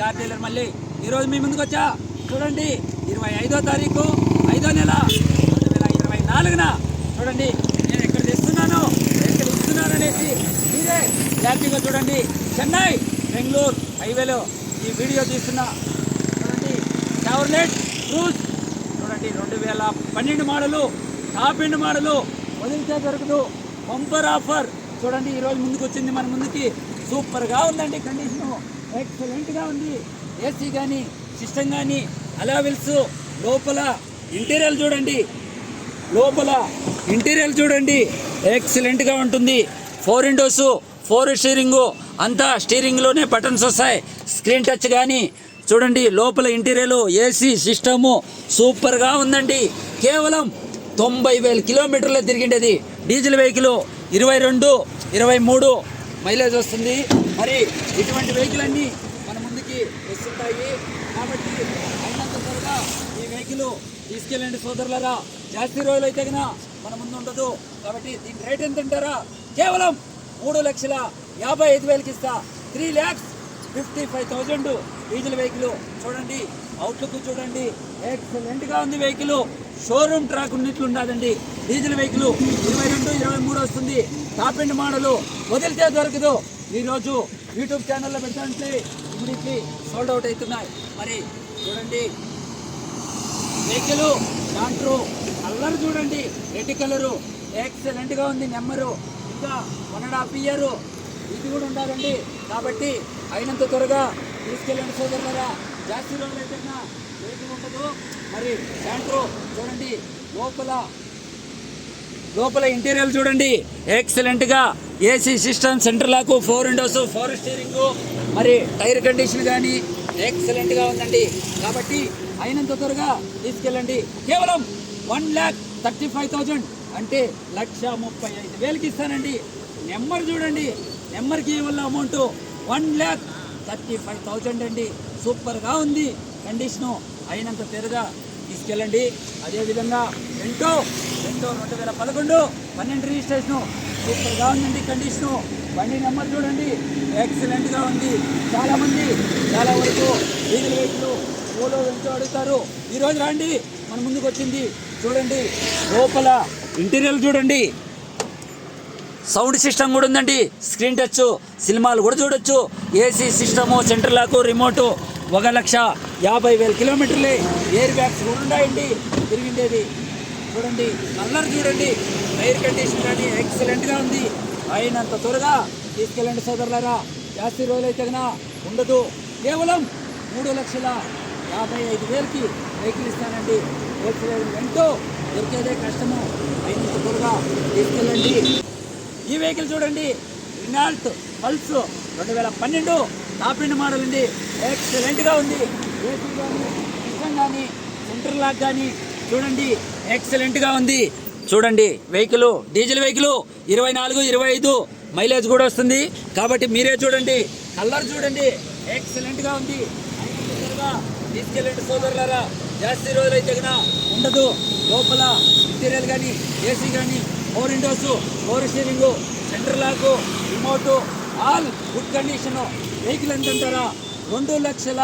Car dealer మళ్ళీ. ఈరోజు మీ ముందుకు వచ్చా? చూడండి ఇరవై ఐదో తారీఖు ఐదో నెల. రెండు వేల ఇరవై నాలుగున. చూడండి నేను ఎక్కడ తెస్తున్నాను? ఎక్కడ ఇస్తున్నాను అనేసి మీరే జాగ్రత్తగా చూడండి. చెన్నై బెంగళూరు హైవేలో ఈ వీడియో తీస్తున్నా చూడండి చావర్లెట్ క్రూజ్ చూడండి రెండు వేల పన్నెండు మోడలు టాప్ ఎండ్ మోడలు. వదిలితే దొరకదు. బంపర్ ఆఫర్ చూడండి ఈరోజు ముందుకు వచ్చింది మన ముందుకి. సూపర్గా ఉందండి కండిషను. ఎక్సలెంట్గా ఉంది. ఏసీ కానీ సిస్టమ్ కానీ అలావిల్స్ లోపల ఇంటీరియర్ చూడండి. లోపల ఇంటీరియర్ చూడండి. ఎక్సలెంట్గా ఉంటుంది. ఫోర్ విండోస్ ఫోర్ స్టీరింగ్ అంతా స్టీరింగ్లోనే బటన్స్ వస్తాయి. స్క్రీన్ టచ్ కానీ చూడండి లోపల ఇంటీరియర్ ఏసీ సిస్టము సూపర్గా ఉందండి. కేవలం తొంభై వేల కిలోమీటర్లు తిరిగిండేది. డీజిల్ వెహికల్ ఇరవై రెండు ఇరవై మూడు మైలేజ్ వస్తుంది. మరి ఇటువంటి వెహికల్ అన్నీ మన ముందుకి వస్తుంటాయి. కాబట్టి అయినంత త్వరగా ఈ వెహికల్ తీసుకెళ్ళండి సోదరులరా. జాస్తి రోజులు అయితే కన్నా మన ముందు ఉండదు. కాబట్టి దీని రేట్ ఎంత అంటారా? కేవలం మూడు లక్షల యాభై ఐదు వేలకి ఇస్తా. Three lakhs fifty five thousand diesel vehicle చూడండి అవుట్లుక్ చూడండి. ఎక్సలెంట్గా ఉంది వెహికల్ షోరూమ్ ట్రాక్ ఉన్నట్లు ఉండదండి డీజిల్ వెహికల్ ఇరవై రెండు ఇరవై మూడు వస్తుంది. టాప్ ఎండ్ మోడలు వదిలితే దొరకదు. ఈరోజు యూట్యూబ్ ఛానల్లో పెడతాంటే ఇమ్మీడియట్లీ సోల్డ్ అవుట్ అవుతున్నాయి. మరి చూడండి. వెహికల్ దాంట్లో కలర్ చూడండి. Red colour. ఎక్సలెంట్గా ఉంది నెంబరు. ఇంకా వన్ అండ్ హాఫ్ ఇయర్. ఇది కూడా ఉండాలండి. కాబట్టి అయినంత త్వరగా తీసుకెళ్ళండి సోదరులరా. జాస్తి రోడ్లు అయితే వెహికల్ ఉండదు మరి శాంట్రో చూడండి లోపల లోపల ఇంటీరియర్ చూడండి. ఎక్సలెంట్గా AC system centre lock four windows four steering మరి టైర్ కండిషన్ కానీ ఎక్సలెంట్గా ఉందండి. కాబట్టి అయినంత త్వరగా తీసుకెళ్ళండి. కేవలం one lakh thirty five thousand అంటే లక్ష ముప్పై ఐదు వేలకి ఇస్తానండి. నెంబర్ చూడండి. నెంబర్కి ఇవ్వాల amount one lakh thirty five thousand అండి. సూపర్గా ఉంది. కండిషను అయినంత త్వరగా తీసుకెళ్ళండి. అదేవిధంగా రెంటో రెంటో రెండు వేల పదకొండు పన్నెండు రిజిస్ట్రేషను సూపర్గా ఉందండి కండిషను. బండి నెంబర్ చూడండి. ఎక్సలెంట్గా ఉంది. చాలామంది చాలా వరకు డీజిల్ వెహికల్ ఓలో వెంటో అడుగుతారు. ఈరోజు రండి. మన ముందుకు వచ్చింది చూడండి. లోపల ఇంటీరియర్ చూడండి. సౌండ్ సిస్టమ్ కూడా ఉందండి. స్క్రీన్ టచ్ సినిమాలు కూడా చూడొచ్చు. AC system centre lock remote ఒక లక్ష యాభై వేల కిలోమీటర్లే ఎయిర్ బ్యాగ్స్ కూడా ఉన్నాయండి. తిరిగిండేది చూడండి కలర్ చూడండి. ఎయిర్ కండిషన్ కానీ ఎక్సలెంట్గా ఉంది. అయినంత త్వరగా తీసుకెళ్ళండి సోదరులారా. జాస్తి రోజులు ఉండదు. కేవలం మూడు లక్షల యాభై ఐదు వేలకి వెహికల్ ఇస్తానండి. ఎంతో దొరికేదే కష్టము. అయినంత త్వరగా తీసుకెళ్ళండి. ఈ వెహికల్ చూడండి. రినాల్ట్ పల్స్ రెండు వేల పన్నెండు టాప్ ఎండ్ మోడల్ ఉంది. ఎక్సలెంట్గా ఉంది. ఏసీ కానీ సిస్టమ్ కానీ సెంటర్ లాక్ కానీ చూడండి. ఎక్సలెంట్గా ఉంది. చూడండి వెహికల్ డీజిల్ వెహికల్ ఇరవై నాలుగు ఇరవై ఐదు మైలేజ్ కూడా వస్తుంది. కాబట్టి మీరే చూడండి. కలర్ చూడండి. ఎక్సలెంట్గా ఉంది. తీసుకెళ్ళండి సోదరులారా. జాస్తి రోజులు అయితే కన్నా ఉండదు. లోపల మెటీరియల్ కానీ ఏసీ కానీ four windows four steering centre lock remote all good condition. Vehicle ఎంత అంటారా? రెండు లక్షల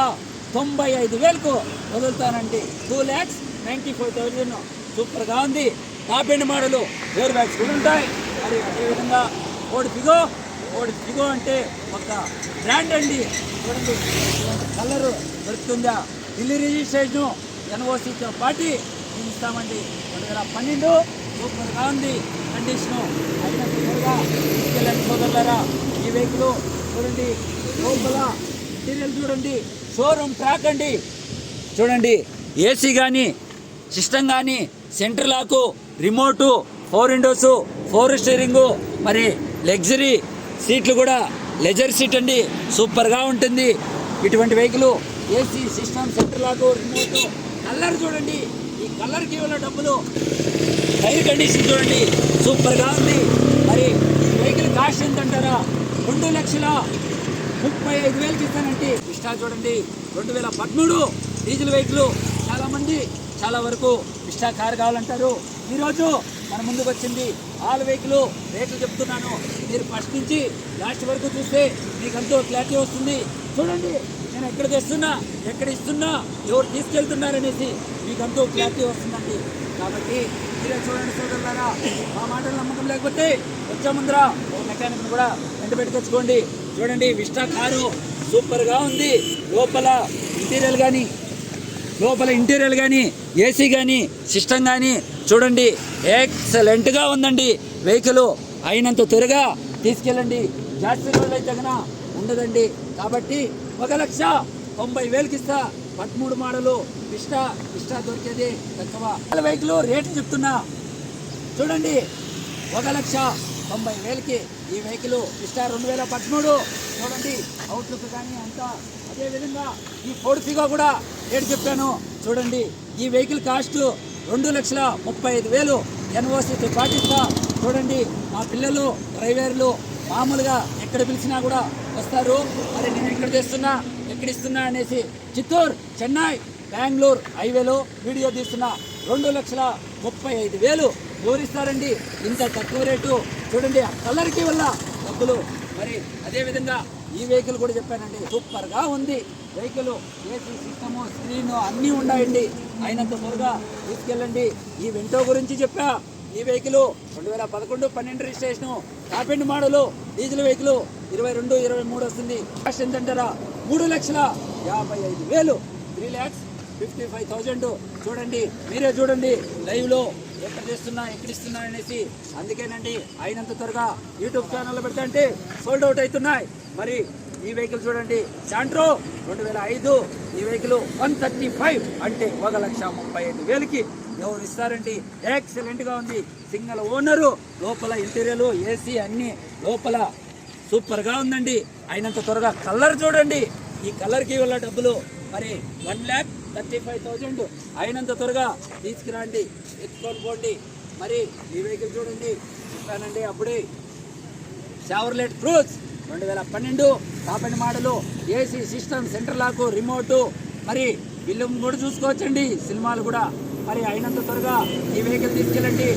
తొంభై ఐదు వేలకు వదులుతానండి. Two lakhs ninety five thousand. సూపర్గా ఉంది. Top end model air bags కూడా ఉంటాయి. మరి అదేవిధంగా ఓడి ఫిగో. ఓడి ఫిగో అంటే ఒక బ్రాండ్ అండి. చూడండి కలరు దొరుకుతుందా? ఢిల్లీ రిజిస్ట్రేషన్ ఎన్ఓసీతో పాటి ఇస్తామండి. రెండు వేల పన్నెండు సూపర్గా ఉంది. కండిషను. అయిన త్వరగా తీసుకెళ్ళండి సోదరులరా ఈ వెహికల్ చూడండి లోపల మెటీరియల్ చూడండి షోరూమ్ ట్రాక్ అండి. చూడండి ఏసీ కానీ సిస్టమ్ కానీ centre lock remote four windows four steering మరి లగ్జరీ సీట్లు కూడా లెజర్ సీట్ అండి. సూపర్గా ఉంటుంది. ఇటువంటి vehicle AC system centre lock remote colour చూడండి. ఈ కలర్కి ఇవ్వాల డబ్బులు. టైర్ కండిషన్ చూడండి. సూపర్గా ఉంది. మరి ఈ వెహికల్ కాస్ట్ ఎంత అంటారా? రెండు లక్షల ముప్పై ఐదు వేలకి ఇస్తానంటే ఇష్టా చూడండి. రెండు వేల పదమూడు డీజిల్ వెహికల్ చాలామంది చాలా వరకు ఇష్టా కారు కావాలంటారు. ఈరోజు మన ముందుకు వచ్చింది ఆల్ వెహికల్ రేట్లు చెప్తున్నాను. మీరు ఫస్ట్ నుంచి లాస్ట్ వరకు చూస్తే మీకు ఎంతో క్లారిటీ వస్తుంది. చూడండి నేను ఎక్కడ తెస్తున్నా ఎక్కడ ఇస్తున్నా ఎవరు తీసుకెళ్తున్నారనేసి మీకు ఎంతో క్లారిటీ వస్తుందండి. కాబట్టి మీరే చూడండి సోదరులారా మా మాటలు నమ్మకం లేకపోతే వచ్చే ముందర మెకానిక్ కూడా వెంట పెట్టుకొచ్చుకోండి చూడండి విస్టా కారు సూపర్గా ఉంది. లోపల ఇంటీరియర్ కానీ లోపల ఇంటీరియర్ కానీ ఏసీ కానీ సిస్టమ్ కానీ చూడండి ఎక్సలెంట్గా ఉందండి. వెహికల్ అయినంత త్వరగా తీసుకెళ్ళండి. జాస్తి రోజులు అయితే ఉండదండి. కాబట్టి ఒక లక్ష తొంభై వేలకి ఇస్తా. పదమూడు మోడలు ఇష్ట ఇష్ట దొరికేది తక్కువ. వెహికల్ రేటు చెప్తున్నా. చూడండి ఒక లక్ష తొంభై వేలకి ఈ వెహికల్ ఇస్తా రెండు వేల పదమూడు. చూడండి అవుట్లుక్ కానీ అంతా. అదేవిధంగా ఈ ఫోర్ ఫిగా కూడా రేటు చెప్పాను. చూడండి ఈ వెహికల్ కాస్ట్ రెండు లక్షల ముప్పై ఐదు వేలు. ఎన్ఓసి పాటిస్తా చూడండి మా పిల్లలు డ్రైవర్లు మామూలుగా ఎక్కడ పిలిచినా కూడా వస్తారు. మరి నేను ఎక్కడ చేస్తున్నా ఎక్కడ ఇస్తున్నా అనేసి చిత్తూరు చెన్నై బెంగళూరు హైవేలో వీడియో తీస్తున్న రెండు లక్షల ముప్పై ఐదు వేలు ఎవరిస్తారండి ఇంత తక్కువ రేటు. చూడండి ఆ కలర్కి వల్ల డబ్బులు. మరి అదే విధంగా ఈ వెహికల్ కూడా చెప్పానండి సూపర్గా ఉంది. వెహికల్ ఏసీ సిస్టము స్క్రీన్ అన్నీ ఉన్నాయండి. అయినంత త్వరగా తీసుకెళ్ళండి. ఈ వెంటో గురించి చెప్పా. ఈ వెహికల్ రెండు వేల పదకొండు పన్నెండు registration top end model diesel vehicle ఇరవై రెండు ఇరవై మూడు వస్తుంది. కాస్ట్ ఎంతంటారా? మూడు లక్షల యాభై ఐదు వేలు. Three lakhs fifty five thousand. చూడండి మీరే చూడండి లైవ్లో ఎక్కడ చేస్తున్నా ఎక్కడ ఇస్తున్నా అనేసి. అందుకేనండి అయినంత త్వరగా యూట్యూబ్ ఛానల్లో పెడతా అంటే సోల్డ్ అవుట్ అవుతున్నాయి. మరి ఈ వెహికల్ చూడండి శాంట్రో రెండు వేల ఐదు ఈ వెహికల్ వన్ థర్టీ ఫైవ్ అంటే ఒక లక్ష ముప్పై ఐదు వేలకి ఎవరు ఇస్తారండి? ఎక్సలెంట్గా ఉంది. సింగల్ ఓనరు లోపల ఇంటీరియర్ ఏసీ అన్నీ లోపల సూపర్గా ఉందండి. అయినంత త్వరగా కలర్ చూడండి. ఈ కలర్కి వల్ల డబ్బులు. మరి one lakh thirty five thousand. అయినంత త్వరగా తీసుకురండి. ఎత్తుకొని పోండి. మరి ఈ వెహికల్ చూడండి. చెప్పానండి అప్పుడే. షవర్లెట్ క్రూజ్ రెండు వేల పన్నెండు top end model AC system centre lock remote మరి బిల్లు కూడా చూసుకోవచ్చండి. సినిమాలు కూడా. మరి అయినంత త్వరగా ఈ వెహికల్ తీసుకెళ్ళండి.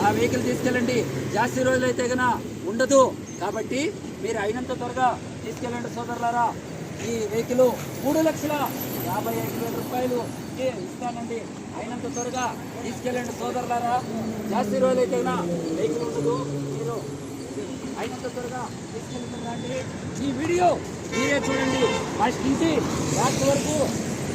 ఆ వెహికల్ తీసుకెళ్ళండి. జాస్తి రోజులు అయితే కనుక ఉండదు. కాబట్టి మీరు అయినంత త్వరగా తీసుకెళ్ళండి సోదరులారా. ఈ వెహికల్ మూడు లక్షల యాభై ఐదు వేల రూపాయలు ఇస్తానండి. అయినంత త్వరగా తీసుకెళ్ళండి సోదరులారా. జాస్తి రోజులు అయితేనా కనుక వెహికల్ ఉండదు. మీరు అయినంత త్వరగా తీసుకెళ్తున్నారండి ఈ వీడియో మీరే చూడండి. ఫస్ట్ నుంచి లాస్ట్ వరకు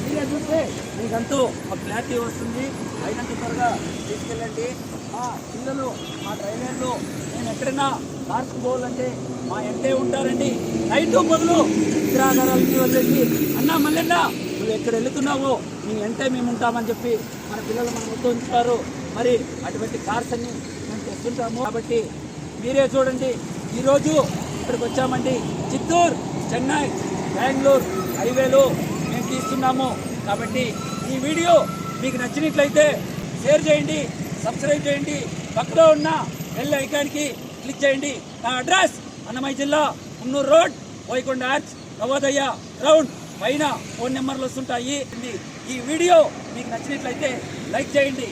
మీరే చూస్తే మీకంతో ఒక క్లారిటీ వస్తుంది. అయినంత త్వరగా తీసుకెళ్ళండి. మా పిల్లలు మా డ్రైవర్లు నేను ఎక్కడైనా మార్చుకోవాలంటే మా ఎంతే ఉంటారండి? నైట్ మొదలు విగ్రహాగారాలకి వదిలేసి అన్నా మల్లెండ నువ్వు ఎక్కడ వెళుతున్నావో నీ ఎంతే మేము ఉంటామని చెప్పి మన పిల్లలు మనం వద్ద ఉంచుతారు. మరి అటువంటి కార్స్ అన్ని మేము తెస్తుంటాము. కాబట్టి మీరే చూడండి. ఈరోజు ఇక్కడికి వచ్చామండి. చిత్తూరు చెన్నై బెంగళూరు హైవేలు మేము తీస్తున్నాము. కాబట్టి ఈ వీడియో మీకు నచ్చినట్లయితే షేర్ చేయండి సబ్స్క్రైబ్ చేయండి. పక్కలో ఉన్న బెల్ ఐకాన్కి క్లిక్ చేయండి. నా అడ్రస్ అన్నమయ్య జిల్లా Munnuru road Vaikonda arch Navodaya round పైన ఫోన్ నెంబర్లు వస్తుంటాయి. ఈ వీడియో మీకు నచ్చినట్లయితే లైక్ చేయండి.